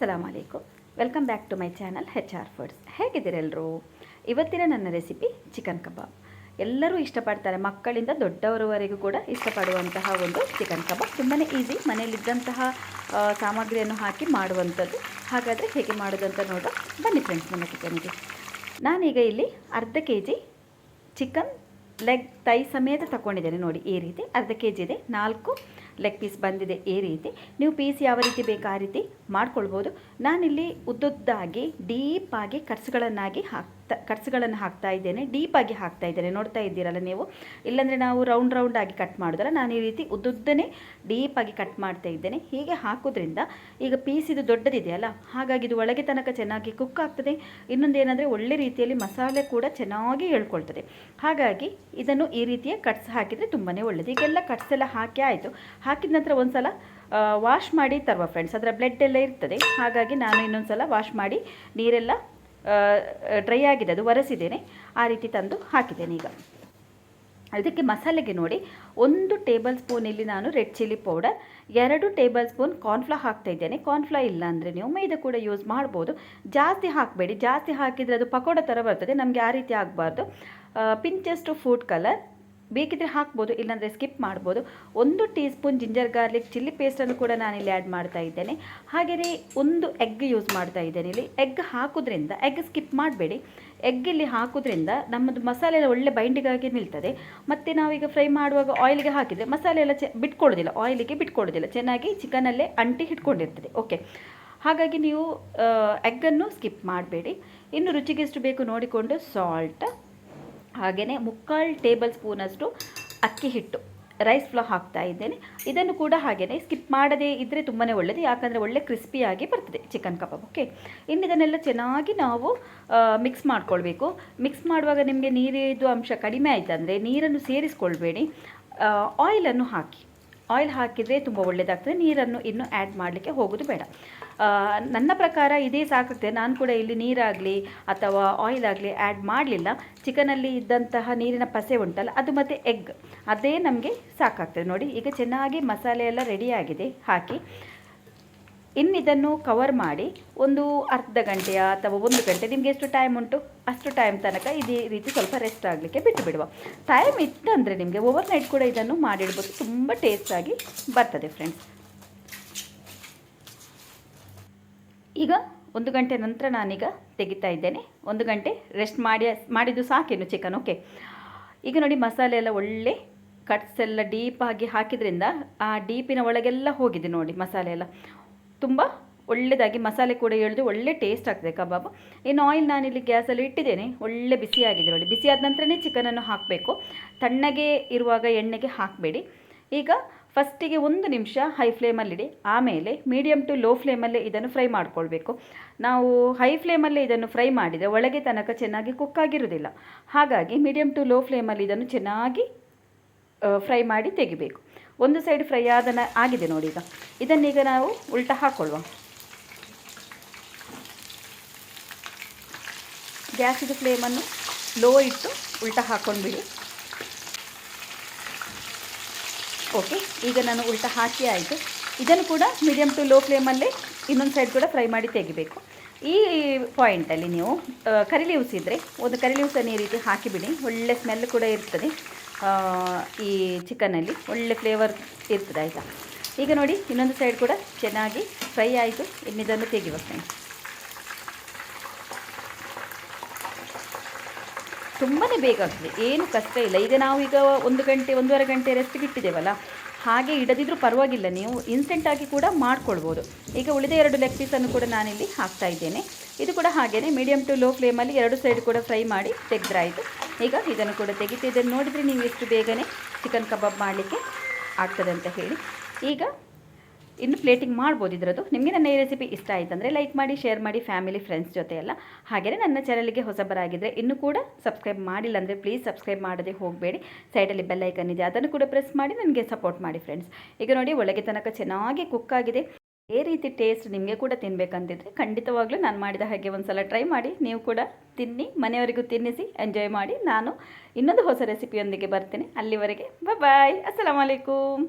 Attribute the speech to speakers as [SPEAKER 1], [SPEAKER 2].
[SPEAKER 1] ಸಲಾಮ್ ಅಲೈಕು welcome back to my channel H R foods ಹೇಗಿದ್ದೀರೆಲ್ಲರೂ ಇವತ್ತಿನ ನನ್ನ recipe chicken ಕಬಾಬ್ ಎಲ್ಲರೂ ಇಷ್ಟಪಡ್ತಾರೆ, ಮಕ್ಕಳಿಂದ ದೊಡ್ಡವರವರೆಗೂ ಕೂಡ ಇಷ್ಟಪಡುವಂತಹ ಒಂದು ಚಿಕನ್ ಕಬಾಬ್ ತುಂಬಾ ಈಸಿ ಮನೆಯಲ್ಲಿದ್ದಂತಹ ಸಾಮಗ್ರಿಯನ್ನು ಹಾಕಿ ಮಾಡುವಂಥದ್ದು. ಹಾಗಾದರೆ ಹೇಗೆ ಮಾಡೋದಂತ ನೋಡೋ ಬನ್ನಿ ಫ್ರೆಂಡ್ಸ್ ನನ್ನ ಚಿಕನ್ಗೆ ನಾನೀಗ ಇಲ್ಲಿ ಅರ್ಧ K G chicken leg thigh ಸಮೇತ ತಗೊಂಡಿದ್ದೇನೆ ನೋಡಿ, ಈ ರೀತಿ. ಅರ್ಧ ಕೆ ಜಿ ಇದೆ, ನಾಲ್ಕು ಲೆಗ್ ಪೀಸ್ ಬಂದಿದೆ ಈ ರೀತಿ. ನೀವು ಪೀಸ್ ಯಾವ ರೀತಿ ಬೇಕು ಆ ರೀತಿ ಮಾಡ್ಕೊಳ್ಬೋದು. ನಾನಿಲ್ಲಿ ಉದ್ದುದ್ದಾಗಿ ಡೀಪಾಗಿ ಕಟ್ಸ್ಗಳನ್ನಾಗಿ ಹಾಕ್ತಾ ಕಟ್ಸ್ಗಳನ್ನು ಹಾಕ್ತಾ ಇದ್ದೇನೆ ಡೀಪಾಗಿ ಹಾಕ್ತಾ ಇದ್ದೇನೆ. ನೋಡ್ತಾ ಇದ್ದೀರಲ್ಲ ನೀವು? ಇಲ್ಲಾಂದರೆ ನಾವು ರೌಂಡ್ ರೌಂಡ್ ಆಗಿ ಕಟ್ ಮಾಡೋದಲ್ಲ, ನಾನು ಈ ರೀತಿ ಉದ್ದುದ್ದನೇ ಡೀಪಾಗಿ ಕಟ್ ಮಾಡ್ತಾ ಇದ್ದೇನೆ. ಹೀಗೆ ಹಾಕೋದ್ರಿಂದ ಈಗ ಪೀಸ್ ಇದು ದೊಡ್ಡದಿದೆಯಲ್ಲ ಹಾಗಾಗಿ ಇದು ಒಳಗೆ ತನಕ ಚೆನ್ನಾಗಿ ಕುಕ್ ಆಗ್ತದೆ. ಇನ್ನೊಂದು ಏನಂದರೆ ಒಳ್ಳೆ ರೀತಿಯಲ್ಲಿ ಮಸಾಲೆ ಕೂಡ ಚೆನ್ನಾಗಿ ಹೇಳ್ಕೊಳ್ತದೆ. ಹಾಗಾಗಿ ಇದನ್ನು ಈ ರೀತಿಯ ಕಟ್ಸ್ ಹಾಕಿದರೆ ತುಂಬಾ ಒಳ್ಳೆಯದು ಈಗೆಲ್ಲ ಕಟ್ಸ್ ಎಲ್ಲ ಹಾಕಿ ಆಯಿತು. ಹಾಕಿದ ನಂತರ ಒಂದು ಸಲ ವಾಶ್ ಮಾಡಿ ತರುವ ಫ್ರೆಂಡ್ಸ್ ಅದರ ಬ್ಲಡ್ ಎಲ್ಲ ಇರ್ತದೆ. ಹಾಗಾಗಿ ನಾನು ಇನ್ನೊಂದು ಸಲ ವಾಶ್ ಮಾಡಿ ನೀರೆಲ್ಲ ಡ್ರೈ ಆಗಿದೆ, ಅದು ಒರೆಸಿದ್ದೇನೆ. ಆ ರೀತಿ ತಂದು ಹಾಕಿದ್ದೇನೆ ಈಗ. ಅದಕ್ಕೆ ಮಸಾಲೆಗೆ ನೋಡಿ, ಒಂದು ಟೇಬಲ್ ಸ್ಪೂನ್ ಇಲ್ಲಿ ನಾನು ರೆಡ್ ಚಿಲ್ಲಿ ಪೌಡರ್ ಎರಡು ಟೇಬಲ್ ಸ್ಪೂನ್ ಕಾರ್ನ್ಫ್ಲಾ ಹಾಕ್ತಾ ಇದ್ದೇನೆ. ಕಾರ್ನ್ಫ್ಲಾ ಇಲ್ಲ ಅಂದರೆ ನೀವು ಮೈದಾ ಕೂಡ ಯೂಸ್ ಮಾಡ್ಬೋದು. ಜಾಸ್ತಿ ಹಾಕಬೇಡಿ. ಜಾಸ್ತಿ ಹಾಕಿದರೆ ಅದು ಪಕೋಡ ಥರ ಬರ್ತದೆ. ನಮಗೆ ಆ ರೀತಿ ಆಗಬಾರ್ದು. ಪಿಂಚಸ್ಟು ಫುಡ್ ಕಲರ್ ಬೇಕಿದ್ರೆ ಹಾಕ್ಬೋದು, ಇಲ್ಲಾಂದರೆ ಸ್ಕಿಪ್ ಮಾಡ್ಬೋದು. ಒಂದು teaspoon ginger garlic chilli ಪೇಸ್ಟನ್ನು ಕೂಡ ನಾನಿಲ್ಲಿ ಆ್ಯಡ್ ಮಾಡ್ತಾ ಇದ್ದೇನೆ. ಹಾಗೆಯೇ ಒಂದು ಎಗ್ ಯೂಸ್ ಮಾಡ್ತಾ ಇದ್ದೇನೆ ಇಲ್ಲಿ. ಎಗ್ ಹಾಕೋದ್ರಿಂದ ಎಗ್ ಸ್ಕಿಪ್ ಮಾಡಬೇಡಿ. ಎಗ್ ಇಲ್ಲಿ ಹಾಕೋದ್ರಿಂದ ನಮ್ಮದು ಮಸಾಲೆ ಎಲ್ಲ ಒಳ್ಳೆ ಬೈಂಡಿಗಾಗಿ ನಿಲ್ತದೆ. ಮತ್ತು ನಾವೀಗ ಫ್ರೈ ಮಾಡುವಾಗ ಆಯಿಲ್ಗೆ ಹಾಕಿದರೆ ಮಸಾಲೆ ಎಲ್ಲ ಚೆ ಬಿಟ್ಕೊಳ್ಳೋದಿಲ್ಲ. ಆಯಿಲಿಗೆ ಬಿಟ್ಕೊಳ್ಳೋದಿಲ್ಲ. ಚೆನ್ನಾಗಿ ಚಿಕನಲ್ಲೇ ಅಂಟಿ ಹಿಡ್ಕೊಂಡಿರ್ತದೆ ಓಕೆ ಹಾಗಾಗಿ ನೀವು ಎಗ್ಗನ್ನು ಸ್ಕಿಪ್ ಮಾಡಬೇಡಿ. ಇನ್ನು ರುಚಿಗೆ ಎಷ್ಟು ಬೇಕು ನೋಡಿಕೊಂಡು ಸಾಲ್ಟ್ ಹಾಗೆಯೇ ಮುಕ್ಕಾಲು ಟೇಬಲ್ ಸ್ಪೂನಷ್ಟು ಅಕ್ಕಿ ಹಿಟ್ಟು ರೈಸ್ ಫ್ಲೋ ಹಾಕ್ತಾ ಇದ್ದೇನೆ. ಇದನ್ನು ಕೂಡ ಹಾಗೆಯೇ ಸ್ಕಿಪ್ ಮಾಡದೇ ಇದ್ದರೆ ತುಂಬಾ ಒಳ್ಳೆಯದು ಯಾಕಂದರೆ ಒಳ್ಳೆ ಕ್ರಿಸ್ಪಿಯಾಗಿ ಬರ್ತದೆ ಚಿಕನ್ ಕಬಾಬ್ ಓಕೆ ಇನ್ನು ಇದನ್ನೆಲ್ಲ ಚೆನ್ನಾಗಿ ನಾವು ಮಿಕ್ಸ್ ಮಾಡ್ಕೊಳ್ಬೇಕು. ಮಿಕ್ಸ್ ಮಾಡುವಾಗ ನಿಮಗೆ ನೀರಿದ್ದು ಅಂಶ ಕಡಿಮೆ ಆಯಿತಂದರೆ ನೀರನ್ನು ಸೇರಿಸ್ಕೊಳ್ಬೇಡಿ. ಆಯಿಲನ್ನು ಹಾಕಿ. ಆಯಿಲ್ ಹಾಕಿದರೆ ತುಂಬ ಒಳ್ಳೆಯದಾಗ್ತದೆ ನೀರನ್ನು ಇನ್ನು ಆ್ಯಡ್ ಮಾಡಲಿಕ್ಕೆ ಹೋಗೋದು ಬೇಡ. ನನ್ನ ಪ್ರಕಾರ ಇದೇ ಸಾಕುತ್ತೆ. ನಾನು ಕೂಡ ಇಲ್ಲಿ ನೀರಾಗಲಿ ಅಥವಾ ಆಯಿಲ್ ಆಗಲಿ ಆ್ಯಡ್ ಮಾಡಲಿಲ್ಲ. ಚಿಕನಲ್ಲಿ ಇದ್ದಂತಹ ನೀರಿನ ಪಸೆ ಉಂಟಲ್ಲ, ಅದು ಮತ್ತು ಎಗ್ ಅದೇ ನಮಗೆ ಸಾಕಾಗ್ತದೆ ನೋಡಿ. ಈಗ ಚೆನ್ನಾಗಿ ಮಸಾಲೆ ಎಲ್ಲ ರೆಡಿಯಾಗಿದೆ ಹಾಕಿ. ಇನ್ನು ಇದನ್ನು ಕವರ್ ಮಾಡಿ ಒಂದು ಅರ್ಧ ಗಂಟೆಯ ಅಥವಾ ಒಂದು ಗಂಟೆ, ನಿಮಗೆ ಎಷ್ಟು ಟೈಮ್ ಉಂಟು? ಅಷ್ಟು ಟೈಮ್ ತನಕ ಇದೇ ರೀತಿ ಸ್ವಲ್ಪ ರೆಸ್ಟ್ ಆಗಲಿಕ್ಕೆ ಬಿಟ್ಟು ಬಿಡುವ ಟೈಮ್ ಇತ್ತಂದರೆ ನಿಮಗೆ ಓವರ್ ನೈಟ್ ಕೂಡ ಇದನ್ನು ಮಾಡಿಡ್ಬೋದು. ತುಂಬ ಟೇಸ್ಟಾಗಿ ಬರ್ತದೆ ಫ್ರೆಂಡ್ಸ್ ಈಗ ಒಂದು ಗಂಟೆ ನಂತರ ನಾನೀಗ ತೆಗಿತಾ ಇದ್ದೇನೆ. ಒಂದು ಗಂಟೆ ರೆಸ್ಟ್ ಮಾಡಿ, ಮಾಡಿದ್ದು ಸಾಕೇನು ಚಿಕನ್ ಓಕೆ ಈಗ ನೋಡಿ ಮಸಾಲೆ ಎಲ್ಲ ಒಳ್ಳೆ ಕಟ್ಸ್ ಎಲ್ಲ ಡೀಪಾಗಿ ಹಾಕಿದ್ರಿಂದ ಆ ಡೀಪಿನ ಒಳಗೆಲ್ಲ ಹೋಗಿದೆ ನೋಡಿ ಮಸಾಲೆ ಎಲ್ಲ. ತುಂಬ ಒಳ್ಳೆಯದಾಗಿ ಮಸಾಲೆ ಕೂಡ ಹೇಳಿದ್ರೆ ಒಳ್ಳೆ ಟೇಸ್ಟ್ ಆಗ್ತದೆ ಕಬಾಬ್. ಇನ್ನು ಆಯಿಲ್ ನಾನಿಲ್ಲಿ ಗ್ಯಾಸಲ್ಲಿ ಇಟ್ಟಿದ್ದೇನೆ. ಒಳ್ಳೆ ಬಿಸಿಯಾಗಿದೆ ನೋಡಿ. ಬಿಸಿಯಾದ ನಂತರನೇ ಚಿಕನನ್ನು ಹಾಕಬೇಕು. ತಣ್ಣಗೆ ಇರುವಾಗ ಎಣ್ಣೆಗೆ ಹಾಕಬೇಡಿ. ಈಗ ಫಸ್ಟಿಗೆ ಒಂದು ನಿಮಿಷ ಹೈ ಫ್ಲೇಮಲ್ಲಿಡಿ ಆಮೇಲೆ ಮೀಡಿಯಮ್ ಟು ಲೋ ಫ್ಲೇಮಲ್ಲೇ ಇದನ್ನು ಫ್ರೈ ಮಾಡ್ಕೊಳ್ಬೇಕು. ನಾವು ಹೈ ಫ್ಲೇಮಲ್ಲೇ ಇದನ್ನು ಫ್ರೈ ಮಾಡಿದರೆ ಒಳಗೆ ತನಕ ಚೆನ್ನಾಗಿ ಕುಕ್ ಆಗಿರೋದಿಲ್ಲ ಹಾಗಾಗಿ ಮೀಡಿಯಮ್ ಟು ಲೋ ಫ್ಲೇಮಲ್ಲಿ ಇದನ್ನು ಚೆನ್ನಾಗಿ ಫ್ರೈ ಮಾಡಿ ತೆಗಿಬೇಕು. ಒಂದು ಸೈಡ್ ಫ್ರೈ ಆದನ ಆಗಿದೆ ನೋಡಿ ಈಗ. ಇದನ್ನೀಗ ನಾವು ಉಲ್ಟ ಹಾಕ್ಕೊಳ್ಳುವ ಗ್ಯಾಸಿದ ಫ್ಲೇಮನ್ನು ಲೋ ಇಟ್ಟು ಉಲ್ಟ ಹಾಕ್ಕೊಂಡ್ಬಿಡಿ ಓಕೆ ಈಗ ನಾನು ಉಲ್ಟ ಹಾಕಿ ಆಯಿತು. ಇದನ್ನು ಕೂಡ ಮೀಡಿಯಮ್ ಟು ಲೋ ಫ್ಲೇಮಲ್ಲೇ ಇನ್ನೊಂದು ಸೈಡ್ ಕೂಡ ಫ್ರೈ ಮಾಡಿ ತೆಗಿಬೇಕು. ಈ ಪಾಯಿಂಟಲ್ಲಿ ನೀವು ಆ, ಕರಿ ಲೀವ್ಸ್ ಇದ್ದರೆ ಒಂದು ಕರಿ ಲೀವ್ಸನ್ನು ಈ ರೀತಿ ಹಾಕಿಬಿಡಿ. ಒಳ್ಳೆ ಸ್ಮೆಲ್ ಕೂಡ ಇರ್ತದೆ. ಈ ಚಿಕನಲ್ಲಿ ಒಳ್ಳೆ ಫ್ಲೇವರ್ ಇರ್ತದೆ ಆಯಿತಾ? ಈಗ ನೋಡಿ ಇನ್ನೊಂದು ಸೈಡ್ ಕೂಡ ಚೆನ್ನಾಗಿ ಫ್ರೈ ಆಯಿತು. ಇನ್ನಿದನ್ನು ತೆಗಿವ ತುಂಬಾ ಬೇಕಾಗ್ತದೆ ಏನು ಕಷ್ಟ ಇಲ್ಲ. ಈಗ ನಾವು ಈಗ ಒಂದು ಗಂಟೆ, ಒಂದೂವರೆ ಗಂಟೆ ರೆಸ್ಟ್ ಬಿಟ್ಟಿದ್ದೇವಲ್ಲ ಹಾಗೆ ಇಡದಿದ್ದರೂ ಪರವಾಗಿಲ್ಲ. ನೀವು ಇನ್ಸ್ಟೆಂಟಾಗಿ ಕೂಡ ಮಾಡ್ಕೊಳ್ಬೋದು. ಈಗ ಉಳಿದ ಎರಡು ಲೆಗ್ ಪೀಸನ್ನು ಕೂಡ ನಾನಿಲ್ಲಿ ಹಾಕ್ತಾ ಇದ್ದೇನೆ. ಇದು ಕೂಡ ಹಾಗೆಯೇ ಮೀಡಿಯಮ್ ಟು ಲೋ ಫ್ಲೇಮಲ್ಲಿ ಎರಡು ಸೈಡ್ ಕೂಡ ಫ್ರೈ ಮಾಡಿ ತೆಗೆದ್ರಾಯಿತು. ಈಗ ಇದನ್ನು ಕೂಡ ತೆಗಿತಿದ್ದನ್ನು ನೋಡಿದರೆ ನೀವು ಎಷ್ಟು ಬೇಗನೆ ಚಿಕನ್ ಕಬಾಬ್ ಮಾಡಲಿಕ್ಕೆ ಆಗ್ತದೆ ಅಂತ ಹೇಳಿ. ಈಗ ಇನ್ನು ಪ್ಲೇಟಿಂಗ್ ಮಾಡ್ಬೋದು ಇದರದ್ದು. ನಿಮಗೆ ನನ್ನ ಈ ರೆಸಿಪಿ ಇಷ್ಟ ಆಯ್ತಂದರೆ ಲೈಕ್ ಮಾಡಿ ಶೇರ್ ಮಾಡಿ ಫ್ಯಾಮಿಲಿ ಫ್ರೆಂಡ್ಸ್ ಜೊತೆ ಎಲ್ಲ. ಹಾಗೆಯೇ ನನ್ನ ಚಾನಲ್ಗೆ ಹೊಸಬರಾಗಿದ್ದರೆ ಇನ್ನೂ ಕೂಡ ಸಬ್ಸ್ಕ್ರೈಬ್ ಮಾಡಿಲ್ಲ ಅಂದರೆ ಪ್ಲೀಸ್ ಸಬ್ಸ್ಕ್ರೈಬ್ ಮಾಡದೆ ಹೋಗಬೇಡಿ. ಸೈಡಲ್ಲಿ ಬೆಲ್ ಐಕನ್ ಇದೆ, ಅದನ್ನು ಕೂಡ ಪ್ರೆಸ್ ಮಾಡಿ ನನಗೆ ಸಪೋರ್ಟ್ ಮಾಡಿ ಫ್ರೆಂಡ್ಸ್ ಈಗ ನೋಡಿ, ಒಳಗೆ ತನಕ ಚೆನ್ನಾಗಿ ಕುಕ್ ಆಗಿದೆ. ಇದೇ ರೀತಿ ಟೇಸ್ಟ್ ನಿಮಗೆ ಕೂಡ ತಿನ್ನಬೇಕಂತಿದ್ರೆ ಖಂಡಿತವಾಗ್ಲೂ ನಾನು ಮಾಡಿದ ಹಾಗೆ ಒಂದು ಸಲ ಟ್ರೈ ಮಾಡಿ. ನೀವು ಕೂಡ ತಿನ್ನಿ, ಮನೆಯವರಿಗೂ ತಿನ್ನಿಸಿ ಎಂಜಾಯ್ ಮಾಡಿ. ನಾನು ಇನ್ನೊಂದು ಹೊಸ ರೆಸಿಪಿಯೊಂದಿಗೆ ಬರ್ತೇನೆ. ಅಲ್ಲಿವರೆಗೆ ಬಾಯ್ ಅಸ್ಸಲಾಮಲೈಕುಮ್